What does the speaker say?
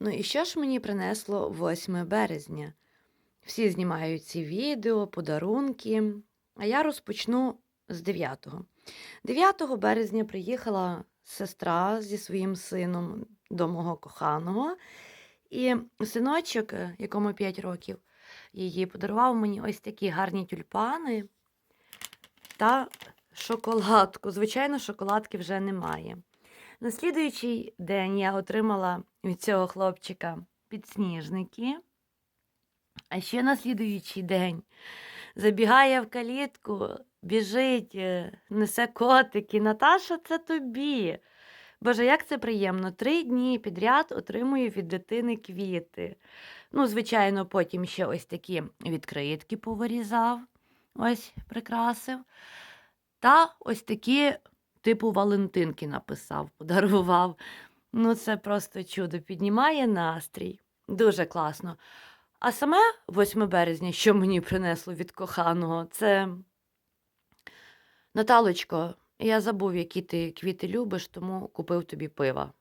Ну і що ж мені принесло 8 березня? Всі знімають ці відео, подарунки, а я розпочну з 9-го. 9 березня приїхала сестра зі своїм сином до мого коханого, і синочок, якому 5 років, її подарував мені ось такі гарні тюльпани та шоколадку. Звичайно, шоколадки вже немає. На слідуючий день я отримала від цього хлопчика підсніжники. А ще на слідуючий день забігає в калітку, біжить, е, несе котики. Наташа, це тобі. Боже, як це приємно. Три дні підряд отримую від дитини квіти. Ну, звичайно, потім ще ось такі відкритки повирізав, ось прикрасив. Та ось такі, типу, Валентинки написав, подарував. Ну, це просто чудо, піднімає настрій. Дуже класно. А саме 8 березня, що мені принесло від коханого, це Наталочко, я забув, які ти квіти любиш, тому купив тобі пива.